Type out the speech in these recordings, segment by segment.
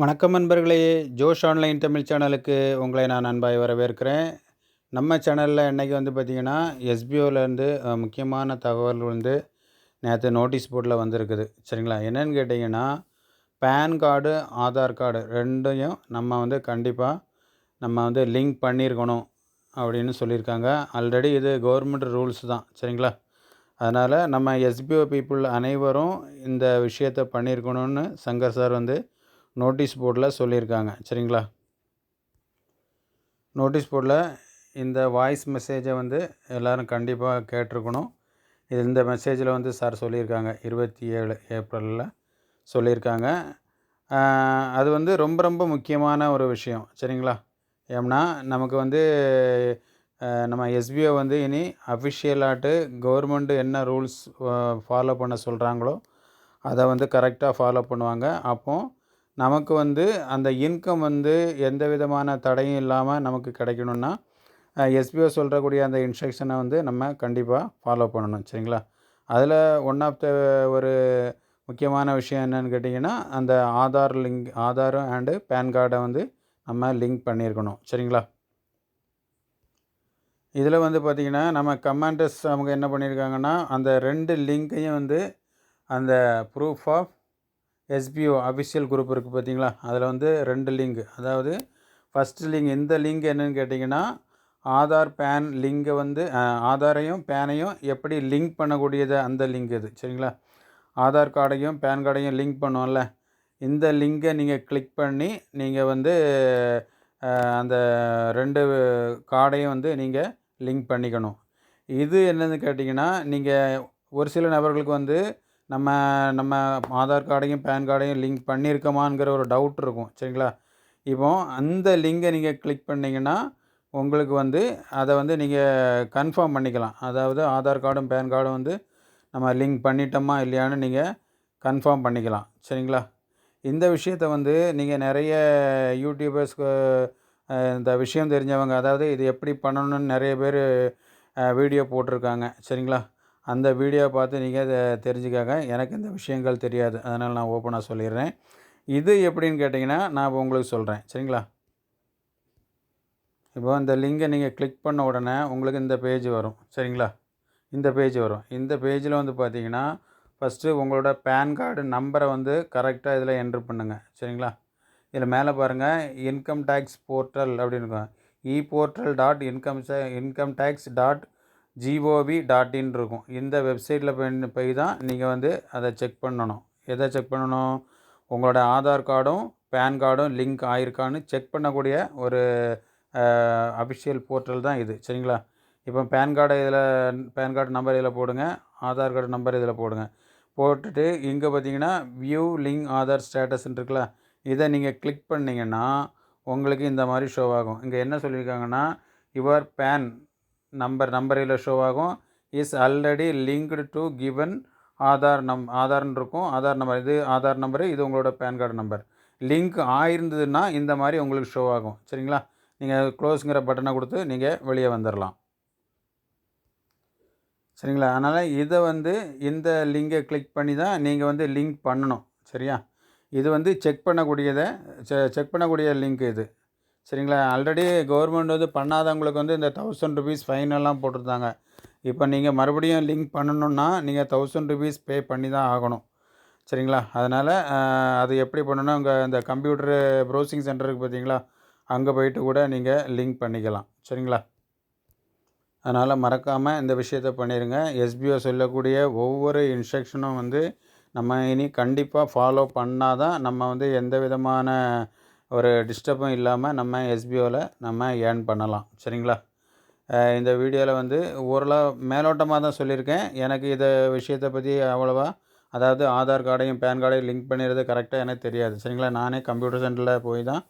வணக்கம் நண்பர்களே. ஜோஷ் ஆன்லைன் தமிழ் சேனலுக்கு உங்களை நான் அன்பாய் வரவேற்கிறேன். நம்ம சேனலில் இன்றைக்கி வந்து பார்த்திங்கன்னா எஸ்பிஓலேருந்து முக்கியமான தகவல் வந்து நேற்று நோட்டீஸ் போர்டில் வந்திருக்குது. சரிங்களா? என்னென்னு கேட்டிங்கன்னா பேன் கார்டு ஆதார் கார்டு ரெண்டையும் நம்ம வந்து கண்டிப்பாக நம்ம வந்து லிங்க் பண்ணியிருக்கணும் அப்படின்னு சொல்லியிருக்காங்க. ஆல்ரெடி இது கவர்மெண்ட் ரூல்ஸ் தான். சரிங்களா? அதனால் நம்ம எஸ்பிஓ பீப்புள் அனைவரும் இந்த விஷயத்தை பண்ணியிருக்கணும்னு சங்கர் சார் வந்து நோட்டீஸ் போர்டில் சொல்லியிருக்காங்க. சரிங்களா? நோட்டீஸ் போர்டில் இந்த வாய்ஸ் மெசேஜை வந்து எல்லோரும் கண்டிப்பாக கேட்டிருக்கணும். இது இந்த மெசேஜில் வந்து சார் சொல்லியிருக்காங்க. இருபத்தி ஏழு ஏப்ரலில் சொல்லியிருக்காங்க. அது வந்து ரொம்ப ரொம்ப முக்கியமான ஒரு விஷயம். சரிங்களா? ஏம்னா நமக்கு வந்து நம்ம எஸ்பிஓ வந்து இனி அஃபிஷியலாட்டு கவர்மெண்ட்டு என்ன ரூல்ஸ் ஃபாலோ பண்ண சொல்கிறாங்களோ அதை வந்து கரெக்டாக ஃபாலோ பண்ணுவாங்க. அப்போது நமக்கு வந்து அந்த இன்கம் வந்து எந்த விதமான தடையும் இல்லாமல் நமக்கு கிடைக்கணுன்னா எஸ்பிஓ சொல்கிறக்கூடிய அந்த இன்ஸ்ட்ரக்ஷனை வந்து நம்ம கண்டிப்பாக ஃபாலோ பண்ணணும். சரிங்களா? அதில் ஒன் ஆஃப் த ஒரு முக்கியமான விஷயம் என்னென்னு கேட்டிங்கன்னா அந்த ஆதார் லிங்க் ஆதாரும் அண்டு பேன் கார்டை வந்து நம்ம லிங்க் பண்ணியிருக்கணும். சரிங்களா? இதில் வந்து பார்த்திங்கன்னா நம்ம கமாண்டர்ஸ் அவங்க என்ன பண்ணியிருக்காங்கன்னா அந்த ரெண்டு லிங்க்கையும் வந்து அந்த proof of SPO official group இருக்குது பார்த்தீங்களா? அதில் வந்து ரெண்டு லிங்க். அதாவது ஃபஸ்ட்டு லிங்க் இந்த லிங்க் என்னென்னு கேட்டிங்கன்னா ஆதார் பேன் லிங்கை வந்து ஆதாரையும் பேனையும் எப்படி லிங்க் பண்ணக்கூடியது அந்த லிங்க் இது சரிங்களா? ஆதார் கார்டையும் பேன் கார்டையும் லிங்க் பண்ணுவோம்ல. இந்த லிங்கை நீங்கள் கிளிக் பண்ணி நீங்கள் வந்து அந்த ரெண்டு கார்டையும் வந்து நீங்கள் லிங்க் பண்ணிக்கணும். இது என்னென்னு கேட்டிங்கன்னா நீங்கள் ஒரு சில நபர்களுக்கு வந்து நம்ம நம்ம ஆதார் கார்டையும் பேன் கார்டையும் லிங்க் பண்ணியிருக்கோமாங்கிற ஒரு டவுட் இருக்கும். சரிங்களா? இப்போ அந்த லிங்கை நீங்கள் கிளிக் பண்ணிங்கன்னா உங்களுக்கு வந்து அதை வந்து நீங்கள் கன்ஃபார்ம் பண்ணிக்கலாம். அதாவது ஆதார் கார்டும் பேன் கார்டும் வந்து நம்ம லிங்க் பண்ணிட்டோமா இல்லையான்னு நீங்கள் கன்ஃபார்ம் பண்ணிக்கலாம். சரிங்களா? இந்த விஷயத்த வந்து நீங்கள் நிறைய யூடியூபர்ஸ்க்கு இந்த விஷயம் தெரிஞ்சவங்க அதாவது இது எப்படி பண்ணணும்னு நிறைய பேர் வீடியோ போட்டிருக்காங்க. சரிங்களா? அந்த வீடியோவை பார்த்து நீங்கள் அதை தெரிஞ்சுக்காங்க. எனக்கு இந்த விஷயங்கள் தெரியாது. அதனால் நான் ஓப்பனாக சொல்லிடுறேன். இது எப்படின்னு கேட்டிங்கன்னா நான் உங்களுக்கு சொல்கிறேன் சரிங்களா? இப்போ இந்த லிங்கை நீங்கள் கிளிக் பண்ண உடனே உங்களுக்கு இந்த பேஜ் வரும். சரிங்களா? இந்த பேஜ் வரும். இந்த பேஜில் வந்து பார்த்தீங்கன்னா ஃபஸ்ட்டு உங்களோட பேன் கார்டு நம்பரை வந்து கரெக்டாக இதில் என்ட்ரு பண்ணுங்கள் சரிங்களா? இதில் மேலே பாருங்கள் இன்கம் டேக்ஸ் போர்ட்டல் அப்படின்னு இருக்கும். E portal dot income income tax dot G O V dot in இருக்கும். இந்த வெப்சைட்டில் போய் போய் தான் நீங்கள் வந்து அதை செக் பண்ணணும். எதை செக் பண்ணணும்? உங்களோட ஆதார் கார்டும் பேன் கார்டும் லிங்க் ஆயிருக்கான்னு செக் பண்ணக்கூடிய ஒரு அஃபிஷியல் போர்ட்டல் தான் இது. சரிங்களா? இப்போ பேன் கார்டை இதில் பேன் கார்டு நம்பர் இதில் போடுங்க. ஆதார் கார்டு நம்பர் இதில் போடுங்க. போட்டுட்டு இங்கே பார்த்தீங்கன்னா வியூ லிங்க் ஆதார் ஸ்டேட்டஸ்ன்னு இருக்குல்ல? இதை நீங்கள் கிளிக் பண்ணிங்கன்னா உங்களுக்கு இந்த மாதிரி ஷோ ஆகும். இங்கே என்ன சொல்லியிருக்காங்கன்னா யுவர் பேன் நம்பர் நம்பரில் ஷோ ஆகும். Is already linked to given Aadhaar நம் ஆதார்னு இருக்கும். ஆதார் நம்பர் இது ஆதார் நம்பரு இது உங்களோட பேன் கார்டு நம்பர் லிங்க் ஆயிருந்ததுன்னா இந்த மாதிரி உங்களுக்கு ஷோ ஆகும். சரிங்களா? நீங்கள் க்ளோஸுங்கிற பட்டனை கொடுத்து நீங்கள் வெளியே வந்துடலாம் சரிங்களா? அதனால் இதை வந்து இந்த லிங்கை கிளிக் பண்ணி தான் நீங்கள் வந்து லிங்க் பண்ணணும். சரியா? இது வந்து செக் பண்ணக்கூடியதை செக் பண்ணக்கூடிய லிங்க் இது. சரிங்களா? ஆல்ரெடி கவர்மெண்ட் வந்து பண்ணாதவங்களுக்கு வந்து இந்த தௌசண்ட் ருபீஸ் ஃபைன் எல்லாம் போட்டிருந்தாங்க. இப்போ நீங்கள் மறுபடியும் லிங்க் பண்ணணுன்னா நீங்கள் தௌசண்ட் ருபீஸ் பே பண்ணி தான் ஆகணும். சரிங்களா? அதனால் அது எப்படி பண்ணணும் அங்கே இந்த கம்ப்யூட்டரு ப்ரௌசிங் சென்டருக்கு பார்த்தீங்களா அங்கே போயிட்டு கூட நீங்கள் லிங்க் பண்ணிக்கலாம். சரிங்களா? அதனால் மறக்காமல் இந்த விஷயத்த பண்ணிடுங்க எஸ்பிஓ சொல்லக்கூடிய ஒவ்வொரு இன்ஸ்ட்ரக்ஷனும் வந்து நம்ம இனி கண்டிப்பாக ஃபாலோ பண்ணால் தான் நம்ம வந்து எந்த விதமான ஒரு டிஸ்டர்பும் இல்லாமல் நம்ம எஸ்பிஓவில் நம்ம ஏர்ன் பண்ணலாம். சரிங்களா? இந்த வீடியோவில் வந்து ஓரளவு மேலோட்டமாக தான் சொல்லியிருக்கேன். எனக்கு இதை விஷயத்தை பற்றி அவ்வளோவா அதாவது ஆதார் கார்டையும் பேன் கார்டையும் லிங்க் பண்ணிடுறது கரெக்டாக எனக்கு தெரியாது. சரிங்களா? நானே கம்ப்யூட்டர் சென்டரில் போய் தான்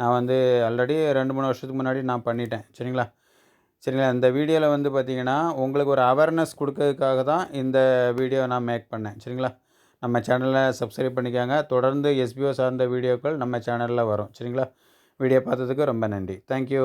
நான் வந்து ஆல்ரெடி ரெண்டு மூணு வருஷத்துக்கு முன்னாடி நான் பண்ணிட்டேன். சரிங்களா? சரிங்களா? இந்த வீடியோவில் வந்து பார்த்திங்கன்னா உங்களுக்கு ஒரு அவேர்னஸ் கொடுக்கறதுக்காக தான் இந்த வீடியோ நான் மேக் பண்ணேன். சரிங்களா? நம்ம சேனலில் சப்ஸ்கிரைப் பண்ணிக்காங்க. தொடர்ந்து எஸ்பிஓ சார்ந்த வீடியோக்கள் நம்ம சேனலில் வரும். சரிங்களா? வீடியோ பார்த்ததுக்கு ரொம்ப நன்றி. தேங்க்யூ